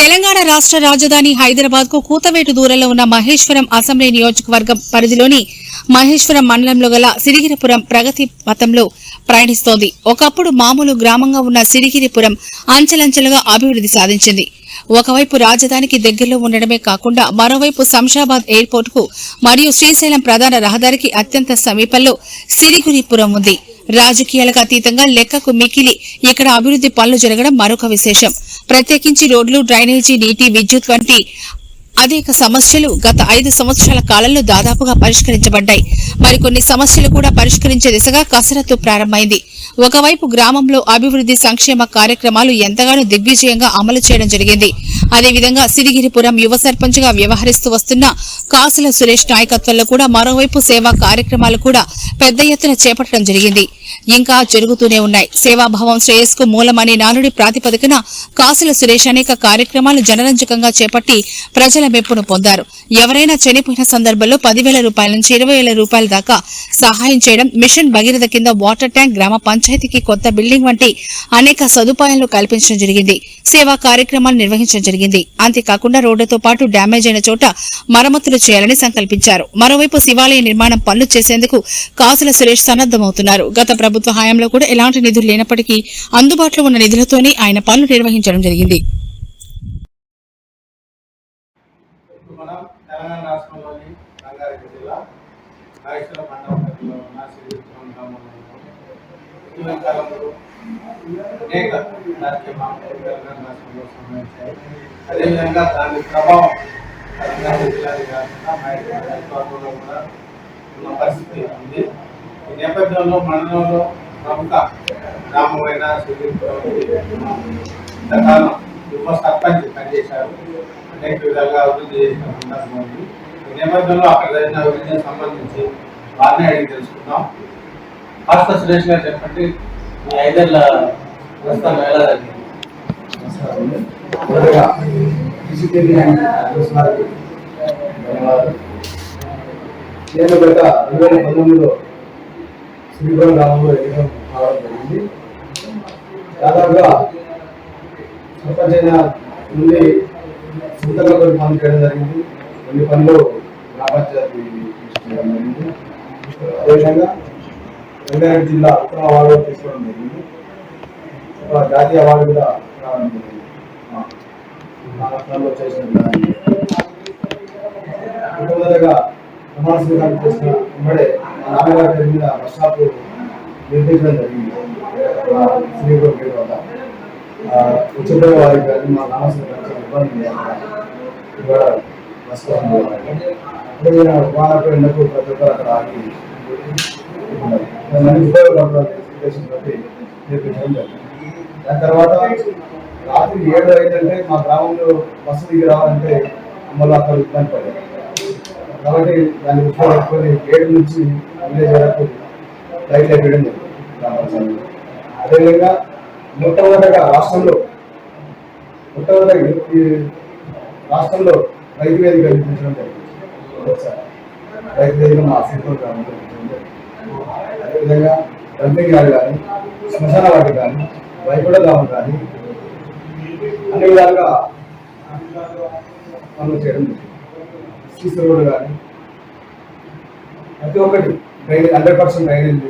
తెలంగాణ రాష్ట్ర రాజధాని హైదరాబాద్కు కూతవేటు దూరంలో ఉన్న మహేశ్వరం అసెంబ్లీ నియోజకవర్గం పరిధిలోని మహేశ్వరం మండలంలో గల సిరిగిరిపురం ప్రగతి పథంలో ప్రయాణిస్తోంది. ఒకప్పుడు మామూలు గ్రామంగా ఉన్న సిరిగిరిపురం అంచెలంచెలుగా అభివృద్ధి సాధించింది. ఒకవైపు రాజధానికి దగ్గరలో ఉండడమే కాకుండా మరోవైపు శంషాబాద్ ఎయిర్పోర్ట్కు మరియు శ్రీశైలం ప్రధాన రహదారికి అత్యంత సమీపంలో సిరిగిరిపురం ఉంది. రాజకీయాలకు అతీతంగా లెక్కకు మికిలి ఇక్కడ అభివృద్ధి పనులు జరగడం మరొక విశేషం. ప్రత్యేకించి రోడ్లు డ్రైనేజీ నీటి విద్యుత్ వంటి అనేక సమస్యలు గత ఐదు సంవత్సరాల కాలంలో దాదాపుగా పరిష్కరించబడ్డాయి. మరికొన్ని సమస్యలు కూడా పరిష్కరించే దిశగా కసరత్తు ప్రారంభమైంది. ఒకవైపు గ్రామంలో అభివృద్ధి సంక్షేమ కార్యక్రమాలు ఎంతగానో దిగ్విజయంగా అమలు చేయడం జరిగింది. అదేవిధంగా సిరిగిరిపురం యువ సర్పంచ్గా వ్యవహరిస్తూ వస్తున్న కాసుల సురేష్ నాయకత్వంలో కూడా మరోవైపు సేవా కార్యక్రమాలు కూడా పెద్ద ఎత్తున చేపట్టడం జరిగింది. ఇంకా జరుగుతూనే ఉన్నాయి. సేవాభావం శ్రేయస్కు మూలమనే నానుడి ప్రాతిపదికన కాసుల సురేష్ అనేక కార్యక్రమాలు జనరంజకంగా చేపట్టి ప్రజల మెప్పును పొందారు. ఎవరైనా చనిపోయిన సందర్భంలో పదివేల రూపాయల నుంచి ఇరవై వేల రూపాయల దాకా సహాయం చేయడం మిషన్ భగీరథ కింద వాటర్ ట్యాంక్ గ్రామ పంచాయతీకి కొత్త బిల్డింగ్ వంటి అనేక సదుపాయాలు కల్పించడం జరిగింది. సేవా కార్యక్రమాలు నిర్వహించడం జరిగింది. అంతేకాకుండా రోడ్డుతో పాటు డ్యామేజ్ అయిన చోట మరమ్మతులు చేయాలని సంకల్పించారు. మరోవైపు శివాలయ నిర్మాణం పనులు చేసేందుకు కాసుల సురేష్ సన్నద్దమవుతున్నారు గత ప్రభుత్వ హయాంలో కూడా ఎలాంటి నిధులు లేనప్పటికీ అందుబాటులో ఉన్న నిధులతోనే ఆయన పనులు నిర్వహించడం జరిగింది. మనం తెలంగాణ రాష్ట్రంలోని రంగారెడ్డి జిల్లా రాయచూర మండలం ఉన్న శ్రీవిక్రమ గ్రామంలో ఇటీవల కాలంలో అనేక రాజకీయ మార్పులు అదేవిధంగా దాని ప్రభావం రంగారెడ్డి జిల్లాది కాకుండా మైసూర్ కూడా ఉన్న పరిస్థితి ఉంది. ఈ నేపథ్యంలో మండలంలో ప్రముఖ గ్రామమైన శ్రీవిక్రమ యువ సర్పంచ్ పనిచేశారు. అనేక విధాలుగా అభివృద్ధి చేసిన సందర్భం ఉంది. ఈ నేపథ్యంలో అక్కడ జరిగిన అభివృద్ధికి సంబంధించి వారిని అడిగి తెలుసుకుందాం. కాస్త సురేష్ గారు చెప్పండి. ఈ ఐదేళ్ళ ప్రస్తుతం ఎలా జరిగింది? నేను గత రెండు వేల పంతొమ్మిదిలో శ్రీపురం గ్రామంలో ఎన్నికలు కావడం జరిగింది. దాదాపుగా సర్పంచ్ అయిన నుండి సొంతంగా కొన్ని పనులు చేయడం జరిగింది. కొన్ని పనులు గ్రామ పంచాయతీ చేయడం జరిగింది. అదేవిధంగా రంగారెడ్డి జిల్లా ఉత్తమ అవార్డు తీసుకోవడం జరిగింది. జాతీయ అవార్డు కూడా రావడం జరిగింది. రాష్ట్రంలో చేసిన దాన్ని ప్రమాణ స్వీకారం చేసిన ఉమ్మడే మా నాన్నగారి పేరు మీద వర్షాపు నిర్మించడం జరిగింది. శ్రీగురు పేరు వల్ల ఆ, వారికి కానీ మా నాన్న స్వీకరించిన ఇబ్బంది ఇక్కడ కూడా అదే స్టాప్ అదేవిధంగా ఎండకు ప్రతి ఒక్కరు అక్కడ ఆగి దాని తర్వాత రాత్రి ఏడు అయిందంటే మా గ్రామంలో బస్సు దిగి రావాలంటే మళ్ళీ అక్కడ ఇబ్బంది పడేది కాబట్టి దాన్ని దృష్టిలో ఏడు నుంచి విలేజ్ వరకు రైతు వేయడం జరిగింది అదేవిధంగా మొట్టమొదటిగా రాష్ట్రంలో మొట్టమొదటి ఈ రాష్ట్రంలో రైతు వేదిక నిర్మించడం జరిగింది. రైతు వేదిక మా సింగూరు గ్రామంలో విధంగా జరిగింది. అదేవిధంగా కానీ శ్మశాన వాటి కానీ వైకుంఠధామం కానీ అన్ని విధాలుగా పనులు చేయడం శ్రీశ్వరుడు రోడ్డు కానీ ప్రతి ఒక్కటి డ్రైనేజ్ హండ్రెడ్ పర్సెంట్ డ్రైనేజ్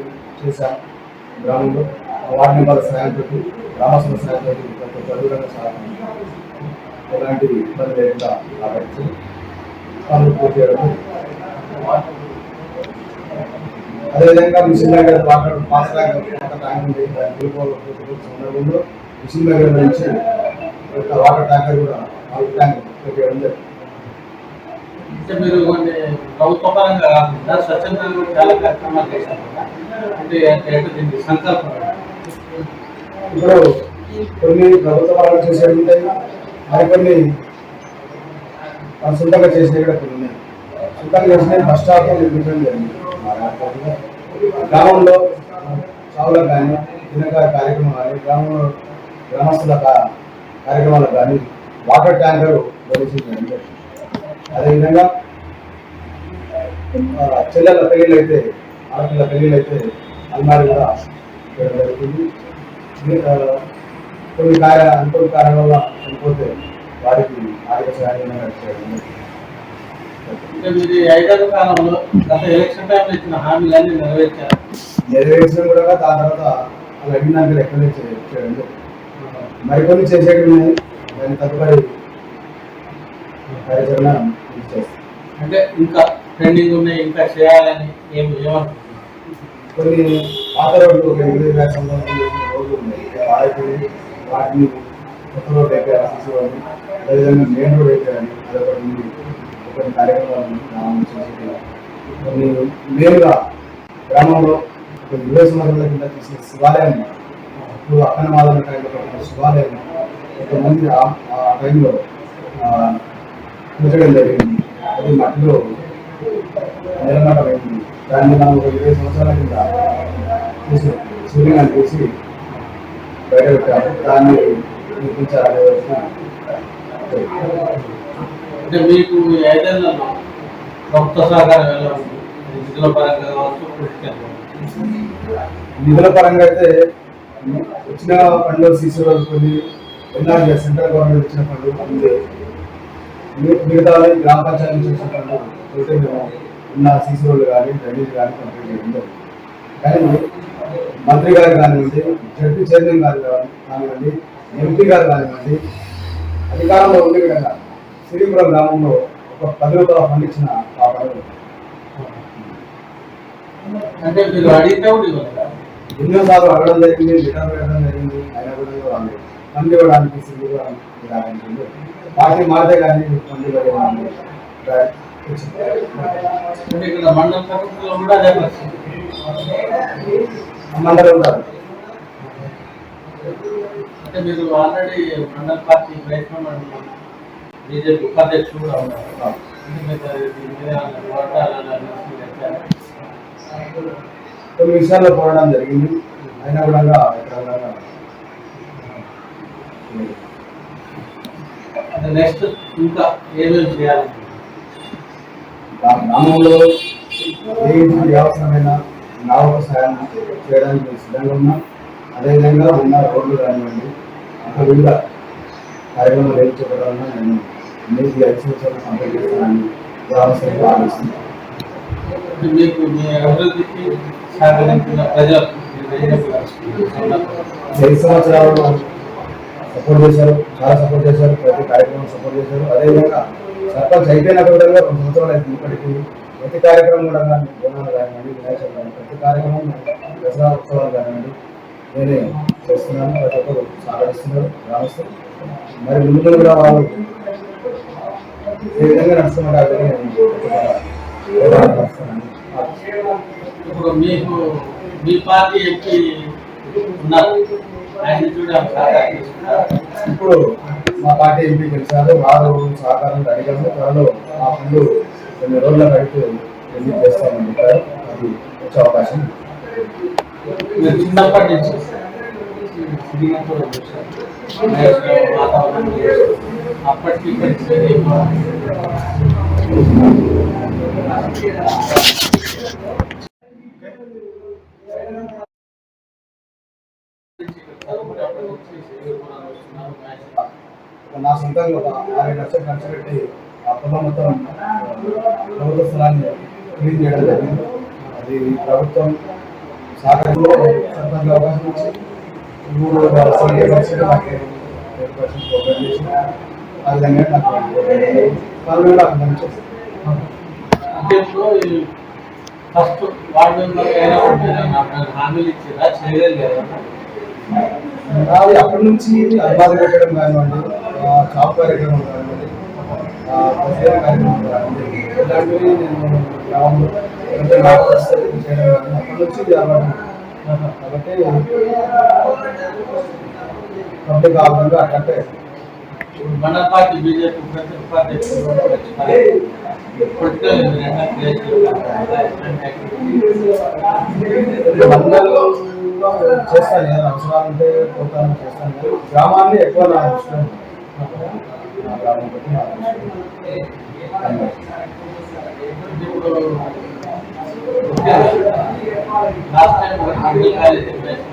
చేశాం గ్రామంలో. వార్డు మెంబర్ల సహాయంతో గ్రామస్తుల సహాయంతో ప్రతి ఒక్క సహాయం ఎలాంటి ఇబ్బంది లేకుండా కాబట్టి పనులు పూర్తి చేయడం అదేవిధంగా మిషన్ దగ్గర వాటర్ పాస్ సందర్భంలో మిషన్ దగ్గర నుంచి ఒక వాటర్ ట్యాంకర్ కూడా వాటర్ ట్యాంక్ జరిగింది. అంటే మీరు కొన్ని ప్రభుత్వ పరంగా స్వచ్ఛందంగా చాలా కార్యక్రమాలు చేశారు కదా అంటే దీనికి సంకల్పం ఇప్పుడు కొన్ని ప్రభుత్వ పరంగా చేసేవి ఉంటాయి మరికొన్ని సొంతంగా చేసేవి కూడా కొన్ని ఉన్నాయి. సొంతంగా చేసిన బస్ స్టాప్ నిర్మించడం జరిగింది. గ్రామంలో చావులకు కానీ దినకాల కార్యక్రమం కానీ గ్రామంలో గ్రామస్తుల కార్యక్రమాలు కార్యక్రమాలకు కానీ వాటర్ ట్యాంకర్ భవిష్యత్తు అదేవిధంగా చెల్లెల పెళ్ళిళ్ళు అయితే ఆడపిల్ల పెళ్ళిళ్ళు అయితే అల్మారి కూడా చేయడం జరుగుతుంది. కొన్ని కార్య అనుకోని కారణాల వల్ల చనిపోతే వారికి ఆర్థిక సహాయం చేయడం జరుగుతుంది. మీరు కాలంలో గత ఎలక్షన్ టైంలో ఇచ్చిన హామీలన్నీ నెరవేర్చారు? నెరవేర్చడం కూడా దాని తర్వాత అలా అడిగినాక ఎక్కడే చేయడం మరికొన్ని చేసేవి ఉన్నాయి. దాని తదుపరి కార్యాచరణ అంటే ఇంకా పెండింగ్ ఉన్నాయి ఇంకా చేయాలని ఏమనుకుంటున్నారు? కొన్ని పాత రోడ్లు ఒక ఎనిమిది వేల సంబంధించిన రోడ్లు ఉన్నాయి. పాడైపోయి వాటిని కొత్త రోడ్డు అదేవిధంగా మెయిన్ రోడ్ అదొకటి కొన్ని కార్యక్రమాలు కొన్ని మేలుగా గ్రామంలో ఒక ఇరవై సంవత్సరాల కింద తీసిన శివాలయం ఇప్పుడు అక్కన మాదల టైంలో కట్టిన శివాలయం కొంతమంది ఆ- ఆ టైంలో కూర్చడం జరిగింది. అది మట్టిలో నిలబడమైంది దాన్ని మనం ఒక ఇరవై సంవత్సరాల కింద చూసి సూర్యగాన్ని చూసి బయట పెట్టాము. దాన్ని నిర్మించాలనే అంటే మీకు ఏదైనా ఐదేళ్ళలో సహకారం ఎలా ఉంది? నిధుల పరంగా కావచ్చు పొలిటికల్ నిధుల పరంగా అయితే వచ్చిన ఫండ్లు సీసీ రోడ్లు కొన్ని ఎన్ఆర్జీ సెంట్రల్ గవర్నమెంట్ ఇచ్చిన ఫండ్లు ఉంది. మిగతా గ్రామ పంచాయతీ నుంచి వచ్చిన ఫండ్లు అయితే మేము ఉన్న సీసీ రోడ్లు కానీ డ్రైనేజ్ కానీ కంప్లీట్ చేయడం కానీ మంత్రి గారు కానివ్వండి జడ్పీ చైర్మన్ గారు కానివ్వండి ఎంపీ గారు కానివ్వండి అధికారంలో ఉండే విధంగా శ్రీపురం గ్రామంలో ఒక పది రూపాయల ఫండ్ ఇచ్చిన పాపలు అంటే మీరు అడిగితే కూడా? ఎన్నోసార్లు అడగడం జరిగింది రిటర్న్ పెట్టడం జరిగింది అయినా కూడా వాళ్ళు ఫండ్ ఇవ్వడానికి సిద్ధి ఇవ్వడానికి పార్టీ మారితే కానీ ప్రభుత్వంలో కూడా మండలం ఉంటారు అంటే మీరు ఆల్రెడీ మండల పార్టీ ప్రయత్నం బీజేపీ ఉపాధ్యక్షుడు కూడా ఉన్నారు దీని మీద? కొన్ని విషయాల్లో పోవడం జరిగింది. అయినా కూడా నెక్స్ట్ ఇంకా ఏమేమి చేయాలనుకుంటున్నారు గ్రామంలో ఏ అవసరమైన నా ఒక సాయం చేయడానికి సిద్ధంగా ఉన్నాం అదేవిధంగా ఉన్న రోడ్లు కానివ్వండి ఇంకా వివిధ కార్యక్రమాలు ఏం చెప్పడం నేను మీకు ఐదు సంవత్సరాలు మీకు మీ అభివృద్ధికి సహకరించిన ప్రజలు? ఐదు సపోర్ట్ చేశారు చాలా సపోర్ట్ చేశారు ప్రతి కార్యక్రమం సపోర్ట్ చేశారు. అదేవిధంగా సర్పంచ్ అయిపోయిన కూడా రెండు సంవత్సరాలు అయితే ఇప్పటికీ. ప్రతి కార్యక్రమం కూడా కానీ బోనాలు కానివ్వండి వినాయక చవితి కానీ ప్రతి కార్యక్రమం దసరా ఉత్సవాలు కానివ్వండి నేనే చేస్తున్నాను. ప్రతి ఒక్కరు సహకరిస్తున్నారు గ్రామస్తులు. మరి ముందు కూడా వాళ్ళు ఏ విధంగా నడుస్తున్నాను. ఇప్పుడు మీకు మీ పార్టీ ఎంపీ ఉన్నారు ఆయన కూడా ఇప్పుడు మా పార్టీ ఎంపీ గెలిచారు వారు సహకారం అడిగాము త్వరలో ఆ ఫండ్లు కొన్ని రోజుల అయితే రిలీజ్ చేస్తామని చెప్పారు అది వచ్చే అవకాశం. మీరు చిన్నప్పటి నుంచి వాతావరణం. అప్పటికి నా సొంతంగా ఒక ఆరు లక్షలు ఖర్చు పెట్టి ఆ పొలం మొత్తం ప్రభుత్వ స్థలాన్ని క్లీన్ చేయడం జరిగింది. అది ప్రభుత్వం సహకారంలో సొంతంగా అవకాశం ఇచ్చి మూడు వాళ్ళ ఆ విధంగా నాకు వాళ్ళు ఆ విధంగా ఫస్ట్ వార్డు మెంబర్ అయినా నాకు హామీలు ఇచ్చారా చేయలేదు కదా? అది అక్కడి నుంచి అల్బాలు పెట్టడం కానివ్వండి కాపు కార్యక్రమం కానివ్వండి ప్రత్యేక కార్యక్రమం కానివ్వండి ఇలాంటివి నేను గ్రామంలో చేయడం కానీ నుంచి ఇది అలవాటు కాబట్టి పబ్లిక్ ఆ విధంగా మన పార్టీ బీజేపీ ప్రతి ఉపాధ్యక్షుడు పొలిటికల్ చేస్తాను ఏదైనా అవసరాలు ఉంటే పోతాను చేస్తాను గ్రామాన్ని ఎక్కువ నా ఇష్టం నా గ్రామం బట్టి నా ఇష్టం ఇప్పుడు లాస్ట్ టైం మెడికల్ కాలేజ్ వచ్చింది అది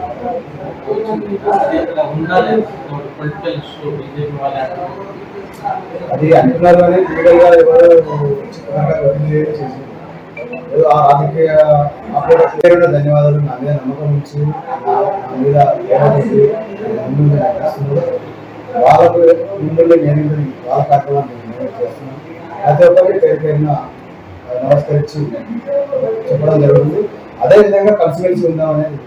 అక్కడ ఉండాలి పొలిటికల్ ఇష్యూ బీజేపీ వాళ్ళు అంటారు. అది అంటున్నారు కానీ లీగల్గా ఎవరు రాజకీయ అప్పుడు ధన్యవాదాలు నా మీద నమ్మకం ఉంచి నా మీద వాళ్ళకు మిమ్మల్ని నేను వాళ్ళ కార్యక్రమాన్ని నేను చేస్తున్నాను. ప్రతి ఒక్కరికి పేరు పేరున నమస్కరించి చెప్పడం జరుగుతుంది. అదేవిధంగా కలిసిమెలిసి ఉందామనేది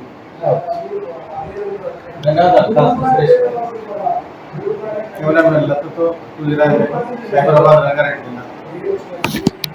కెమెరామెన్ లతతో సైబరాబాద్ రంగారెడ్డి జిల్లా